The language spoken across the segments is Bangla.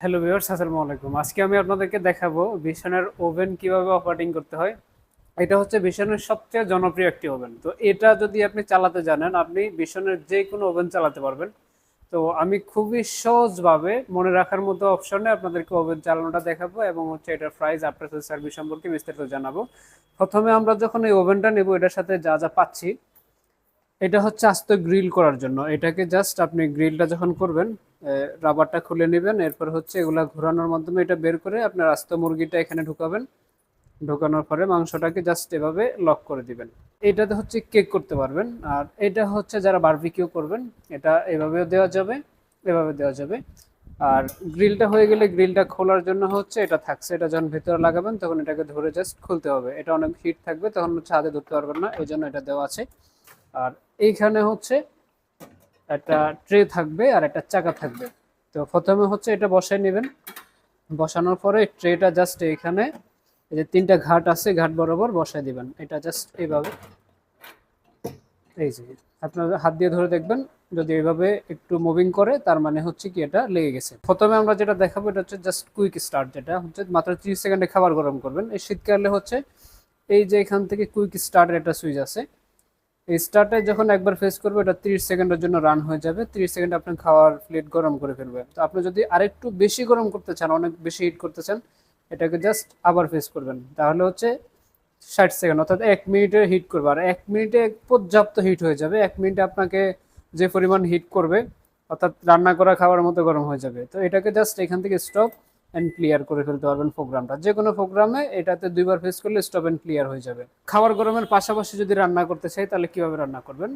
হ্যালো ভিউয়ার্স, আসসালামু আলাইকুম। আজকে আমি আপনাদেরকে দেখাবো ভিশনের ওভেন কীভাবে অপারেটিং করতে হয়। এটা হচ্ছে ভিশনের সবচেয়ে জনপ্রিয় একটি ওভেন। তো এটা যদি আপনি চালাতে জানেন, আপনি ভিশনের যে কোনো ওভেন চালাতে পারবেন। তো আমি খুবই সহজভাবে মনে রাখার মতো অপশনে আপনাদেরকে ওভেন চালানোটা দেখাবো এবং হচ্ছে এটার প্রাইস আফটার সার্ভিস সম্পর্কে বিস্তারিত জানাব। প্রথমে আমরা যখন এই ওভেনটা নেব, এটার সাথে যা যা পাচ্ছি এটা হচ্ছে আস্ত গ্রিল করার জন্য। এটাকে জাস্ট আপনি গ্রিলটা যখন করবেন রাবারটা খুলে নেবেন, এরপর হচ্ছে এগুলা ঘোরানোর মাধ্যমে এটা বের করে আপনার আস্ত মুরগিটা এখানে ঢুকাবেন। ঢোকানোর পরে মাংসটাকে জাস্ট এভাবে লক করে দিবেন। এটাতে হচ্ছে কেক করতে পারবেন। আর এটা হচ্ছে যারা বারবিকিউ করবেন, এটা এভাবেও দেওয়া যাবে, এভাবে দেওয়া যাবে। আর গ্রিলটা হয়ে গেলে গ্রিলটা খোলার জন্য হচ্ছে এটা থাকছে। এটা যখন ভেতরে লাগাবেন, তখন এটাকে ধরে জাস্ট খুলতে হবে। এটা অনেক হিট থাকবে, তখন হচ্ছে হাতে ধরতে পারবেন না, এই জন্য এটা দেওয়া আছে। আর এইখানে হচ্ছে একটা ট্রে থাকবে আর একটা চাকা থাকবে। তো প্রথমে হচ্ছে এটা বসায় নেবেন। বসানোর পরে ট্রেটা জাস্ট এইখানে এই যে তিনটা ঘাট আছে, ঘাট বরাবর বসায় দিবেন। এটা জাস্ট এইভাবে। এই যে, আপনার হাত দিয়ে ধরে দেখবেন, যদি এইভাবে একটু মুভিং করে, তার মানে হচ্ছে কি এটা লেগে গেছে। প্রথমে আমরা যেটা দেখাবো, এটা হচ্ছে জাস্ট কুইক স্টার্ট যেটা। হচ্ছে মাত্র ত্রিশ সেকেন্ডে খাবার গরম করবেন। এই শীতকালে হচ্ছে এই যে এখান থেকে কুইক স্টার্টের একটা সুইচ আছে। স্টার্টে যখন একবার ফেস করবে এটা তিরিশ সেকেন্ডের জন্য রান হয়ে যাবে। তিরিশ সেকেন্ড আপনি খাওয়ার প্লেট গরম করে ফেলবে তো আপনি যদি আরেকটু বেশি গরম করতে চান, অনেক বেশি হিট করতে চান, এটাকে জাস্ট আবার ফেস করবেন। তাহলে হচ্ছে ষাট সেকেন্ড, অর্থাৎ এক মিনিটে হিট করবে। আর এক মিনিটে পর্যাপ্ত হিট হয়ে যাবে। এক মিনিটে আপনাকে যে পরিমাণ হিট করবে, অর্থাৎ রান্না করা, খাওয়ার মতো গরম হয়ে যাবে। তো এটাকে জাস্ট এখান থেকে স্টপ অ্যান্ড ক্লিয়ার করে ফেলতে পারবেন প্রোগ্রামটা যে কোনো প্রোগ্রামে এটাতে দুইবার ফেস করলে স্টপ অ্যান্ড ক্লিয়ার হয়ে যাবে। খাবার গরমের পাশাপাশি যদি রান্না করতে চাই, তাহলে কীভাবে রান্না করবেন?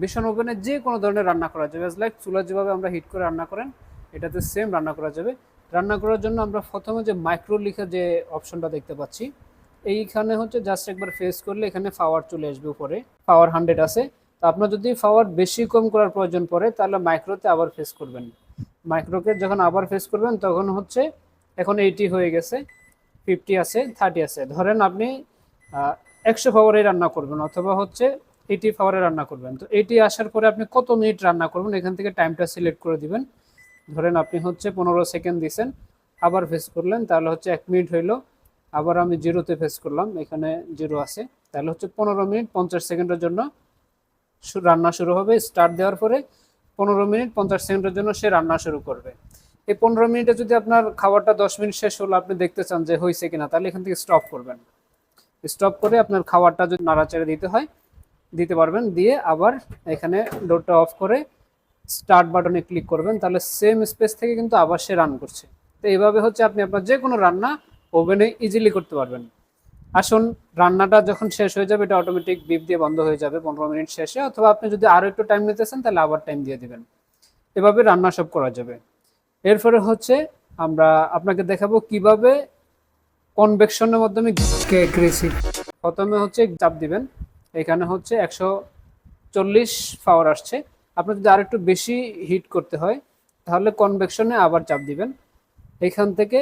ভীষণ ওভেনে যে কোনো ধরনের রান্না করা যাবে। লাইক চুলা যেভাবে আমরা হিট করে রান্না করেন, এটাতে সেম রান্না করা যাবে। রান্না করার জন্য আমরা প্রথমে যে মাইক্রো লিখে যে অপশনটা দেখতে পাচ্ছি, এইখানে হচ্ছে জাস্ট একবার ফেস করলে এখানে পাওয়ার চলে আসবে উপরে। পাওয়ার হান্ড্রেড আছে। তো আপনার যদি পাওয়ার বেশি কম করার প্রয়োজন পড়ে, তাহলে মাইক্রোতে আবার ফেস করবেন। মাইক্রোকে যখন আবার ফেস করবেন, তখন হচ্ছে এখন এইটি হয়ে গেছে ফিফটি আছে থার্টি আছে। ধরেন আপনি একশো পাওয়ারে রান্না করবেন অথবা হচ্ছে এইটি পাওয়ারে রান্না করবেন। তো এইটি আসার পরে আপনি কত মিনিট রান্না করবেন, এখান থেকে টাইমটা সিলেক্ট করে দিবেন। ধরেন আপনি হচ্ছে পনেরো সেকেন্ড দিছেন, আবার ফেস করলেন, তাহলে হচ্ছে এক মিনিট হইল, আবার আমি জিরোতে ফেস করলাম, এখানে জিরো আছে। তাহলে হচ্ছে পনেরো মিনিট পঞ্চাশ সেকেন্ডের জন্য রান্না শুরু হবে। স্টার্ট দেওয়ার পরে পনেরো মিনিট পঞ্চাশ সেকেন্ডের জন্য সে রান্না শুরু করবে। এই পনেরো মিনিটে যদি আপনার খাবারটা দশ মিনিট শেষ হলো, আপনি দেখতে চান যে হয়েছে কিনা, তাহলে এখান থেকে স্টপ করবেন। স্টপ করে আপনার খাবারটা যদি নাড়াচাড়া দিতে হয়, দিতে পারবেন, দিয়ে আবার এখানে ডোরটা অফ করে স্টার্ট বাটনে ক্লিক করবেন, তাহলে সেম স্পেস থেকে কিন্তু আবার সে রান করছে। তো এইভাবে হচ্ছে আপনি আপনার যে কোনো রান্না ওভেনে ইজিলি করতে পারবেন। আসুন রান্নাটা যখন শেষ হয়ে যাবে, এটা অটোমেটিক বিপ দিয়ে বন্ধ হয়ে যাবে পনেরো মিনিট শেষে। অথবা আপনি যদি আরও একটু টাইম নিতেছেন, তাহলে আবার টাইম দিয়ে দেবেন। এভাবে রান্না সব করা যাবে। এরপরে হচ্ছে আমরা আপনাকে দেখাবো কীভাবে কনভেকশনের মাধ্যমে কেক রেসিপ প্রথমে হচ্ছে চাপ দিবেন। এখানে হচ্ছে একশো চল্লিশ পাওয়ার আসছে। আপনার যদি আর একটু বেশি হিট করতে হয়, তাহলে কনভেকশনে আবার চাপ দিবেন। এখান থেকে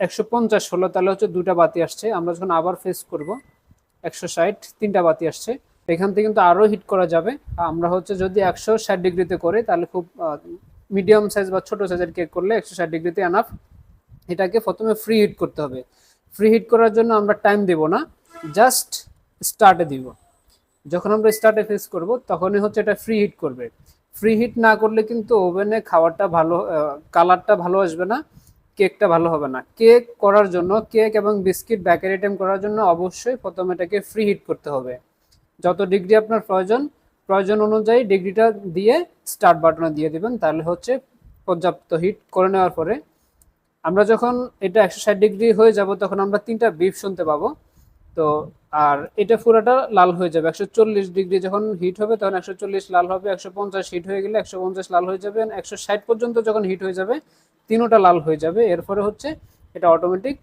একশো পঞ্চাশ হলো, তাহলে হচ্ছে দুটা বাতি আসছে। আমরা যখন আবার ফেস করব, একশো ষাট, তিনটা বাতি আসছে। এখান থেকে কিন্তু আরও হিট করা যাবে। আমরা হচ্ছে যদি একশো ষাট ডিগ্রিতে করি, তাহলে খুব মিডিয়াম সাইজ বা ছোটো সাইজের কেক করলে একশো ষাট ডিগ্রিতে আনাফ এটাকে প্রথমে ফ্রি হিট করতে হবে। ফ্রি হিট করার জন্য আমরা টাইম দেব না জাস্ট স্টার্টে দিব। যখন আমরা স্টার্টে ফেস করব, তখনই হচ্ছে এটা ফ্রি হিট করবে। ফ্রি হিট না করলে কিন্তু ওভেনে খাবারটা ভালো কালারটা ভালো আসবে না। কেকটা ভালো হবে না। কেক করার জন্য, কেক এবং বিস্কিট বেকারি আইটেম করার জন্য অবশ্যই প্রথমে এটাকে ফ্রি হিট করতে হবে। যত ডিগ্রি আপনার প্রয়োজন প্রয়োজন অনুযায়ী ডিগ্রিটা দিয়ে স্টার্ট বাটনে দিয়ে দিবেন, তাহলে হচ্ছে পর্যাপ্ত হিট করে নেওয়ার পরে আমরা যখন এটা একশো ষাট ডিগ্রি হয়ে যাব, তখন আমরা তিনটা বিফ শুনতে পাবো। তো আর এটা পুরোটা লাল হয়ে যাবে। একশো চল্লিশ ডিগ্রি যখন হিট হবে, তখন একশো চল্লিশ লাল হবে, একশো পঞ্চাশ হিট হয়ে গেলে একশো পঞ্চাশ লাল হয়ে যাবে। একশো ষাট পর্যন্ত যখন হিট হয়ে যাবে তিনোটা লাল হয়ে যাবে, এরপরে হচ্ছে এটা অটোমেটিক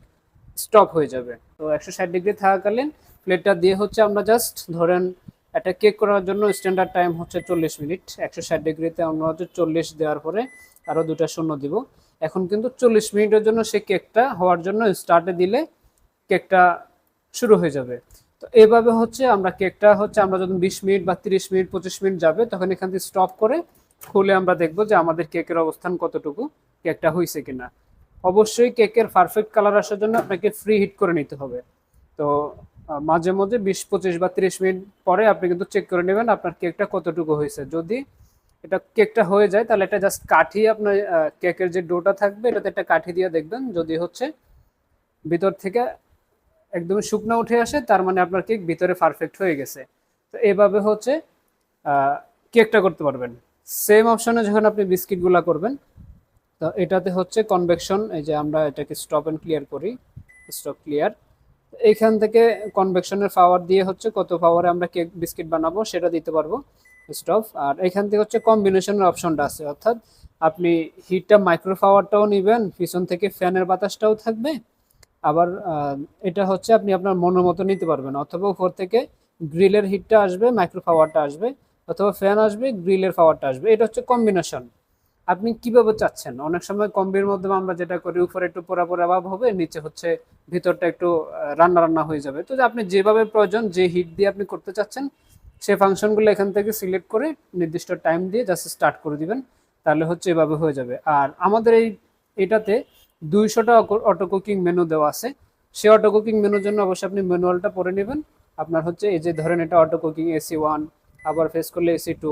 স্টপ হয়ে যাবে। তো একশো ষাট ডিগ্রি থাকাকালীন প্লেটটা দিয়ে হচ্ছে আমরা জাস্ট ধরেন একটা কেক করার জন্য স্ট্যান্ডার্ড টাইম হচ্ছে চল্লিশ মিনিট। একশো ষাট ডিগ্রিতে আমরা হচ্ছে চল্লিশ দেওয়ার পরে আরও দুটা শূন্য দিব। এখন কিন্তু চল্লিশ মিনিটের জন্য সে কেকটা হওয়ার জন্য স্টার্টে দিলে কেকটা শুরু হয়ে যাবে। তো এইভাবে হচ্ছে আমরা কেকটা হচ্ছে আমরা যখন বিশ মিনিট বা তিরিশ মিনিট, পঁচিশ মিনিট যাবে, তখন এখান থেকে স্টপ করে খুলে আমরা দেখব যে আমাদের কেকের অবস্থান কতটুকু, কেকটা হয়েছে কিনা। অবশ্যই কেকের পারফেক্ট কালার আসার জন্য আপনাকে ফ্রি হিট করে নিতে হবে। তো মাঝে মধ্যে বিশ, পঁচিশ বা তিরিশ মিনিট পরে আপনি কিন্তু চেক করে নেবেন আপনার কেকটা কতটুকু হয়েছে যদি এটা কেকটা হয়ে যায়, তাহলে এটা জাস্ট কাঠি আপনার কেকের যে ডোটা থাকবে, এটাতে একটা কাঠি দিয়ে দেখবেন। যদি হচ্ছে ভিতর থেকে একদম শুকনো উঠে আসে, তার মানে আপনার কেক ভিতরে পারফেক্ট হয়ে গেছে। তো এভাবে হচ্ছে কেকটা করতে পারবেন। সেম অপশনে যখন আপনি বিস্কিটগুলা করবেন, তো এটাতে হচ্ছে কনভেকশন এই যে আমরা এটাকে স্টপ এন্ড ক্লিয়ার করি স্টপ ক্লিয়ার এইখান থেকে কনভেকশনের পাওয়ার দিয়ে হচ্ছে কত পাওয়ারে আমরা কেক, বিস্কিট বানাবো সেটা দিতে পারব স্টপ আর এখান থেকে হচ্ছে কম্বিনেশনের অপশনটা আছে, অর্থাৎ আপনি হিটটা মাইক্রো পাওয়ারটাও নেবেন, পিছন থেকে ফ্যানের বাতাসটাও থাকবে, আবার এটা হচ্ছে আপনি আপনার মনের মতো নিতে পারবেন, অথবা উপর থেকে গ্রিলের হিটটা আসবে মাইক্রো পাওয়ারটা আসবে অথবা ফ্যান আসবে গ্রিলের পাওয়ারটা আসবে। এটা হচ্ছে কম্বিনেশন আপনি কীভাবে চাচ্ছেন? অনেক সময় কম্বির মধ্যে আমরা যেটা করি, উপরে একটু পোড়া পোড়া ভাব হবে, নিচে হচ্ছে ভিতরটা একটু রান্না রান্না হয়ে যাবে। তো আপনি যেভাবে প্রয়োজন, যে হিট দিয়ে আপনি করতে চাচ্ছেন সেই ফাংশনগুলো এখান থেকে সিলেক্ট করে নির্দিষ্ট টাইম দিয়ে জাস্ট স্টার্ট করে দিবেন। তাহলে হচ্ছে এভাবে হয়ে যাবে। আর আমাদের এই, এটাতে দুইশোটা অটো কুকিং মেনু দেওয়া আছে। সেই অটো কুকিং মেনুর জন্য অবশ্যই আপনি ম্যানুয়ালটা পড়ে নেবেন। আপনার হচ্ছে এই যে ধরেন এটা অটো কুকিং এসি ওয়ান আবার ফেস করলে এসি টু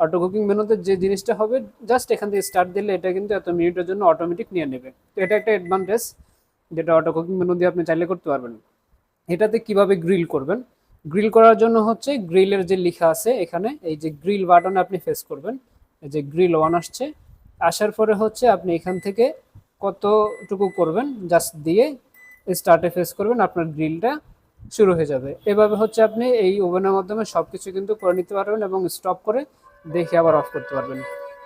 অটো কুকিং মেনুতে যে জিনিসটা হবে জাস্ট এখান থেকে স্টার্ট দিলে এটা কিন্তু এত মিনিটের জন্য অটোমেটিক নিয়ে নেবে। তো এটা একটা অ্যাডভান্টেজ যেটা অটো কুকিং মেনু দিয়ে আপনি চাইলে করতে পারবেন। এটাতে কীভাবে গ্রিল করবেন? গ্রিল করার জন্য হচ্ছে গ্রিলের যে লেখা আছে এখানে, এই যে গ্রিল বাটনে আপনি ফেস করবেন, এই যে গ্রিল ওয়ান আসছে। আসার পরে হচ্ছে আপনি এখান থেকে কতটুকু করবেন জাস্ট দিয়ে স্টার্টে ফেস করবেন আপনার গ্রিলটা শুরু হয়ে যাবে। এভাবে হচ্ছে আপনি এই ওভেনের মাধ্যমে সব কিছু কিন্তু করে নিতে পারবেন এবং স্টপ করে দেখে আবার অফ করতে পারবেন।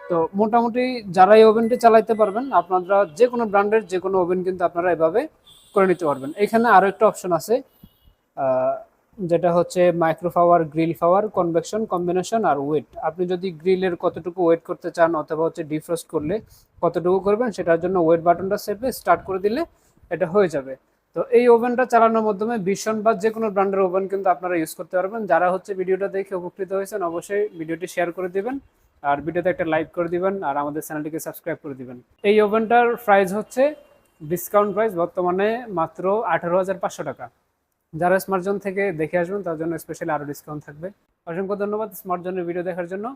তো মোটামুটি যারা এই ওভেনটি চালাইতে পারবেন, আপনারা যে কোনো ব্র্যান্ডের যে কোনো ওভেন কিন্তু আপনারা এভাবে করে নিতে পারবেন। এখানে আরও একটা অপশন আছে যেটা হচ্ছে micro power grill power convection combination আর ওয়েট আপনি যদি গ্রিলের কতটুকু ওয়েট করতে চান অথবা হচ্ছে ডিফ্রস্ট করলে কতটুকু করবেন, সেটার জন্য ওয়েট বাটনটা চেপে স্টার্ট করে দিলে এটা হয়ে যাবে। তো এই ওভেনটা চালানোর মাধ্যমে ভীষণ বা যে কোনো ব্র্যান্ডের ওভেন কিন্তু আপনারা ইউজ করতে পারবেন। যারা হচ্ছে ভিডিওটা দেখে উপকৃত হয়েছেন, অবশ্যই ভিডিওটি শেয়ার করে দিবেন আর ভিডিওতে একটা লাইক করে দিবেন আর আমাদের চ্যানেলটিকে সাবস্ক্রাইব করে দিবেন। এই ওভেনটার প্রাইস হচ্ছে ডিসকাউন্ট প্রাইস বর্তমানে মাত্র আঠারো হাজার পাঁচশো টাকা। যারা স্মার্ট জোন থেকে দেখে আসবেন, তার জন্য স্পেশালি আরও ডিসকাউন্ট থাকবে। অসংখ্য ধন্যবাদ স্মার্ট জোনের ভিডিও দেখার জন্য।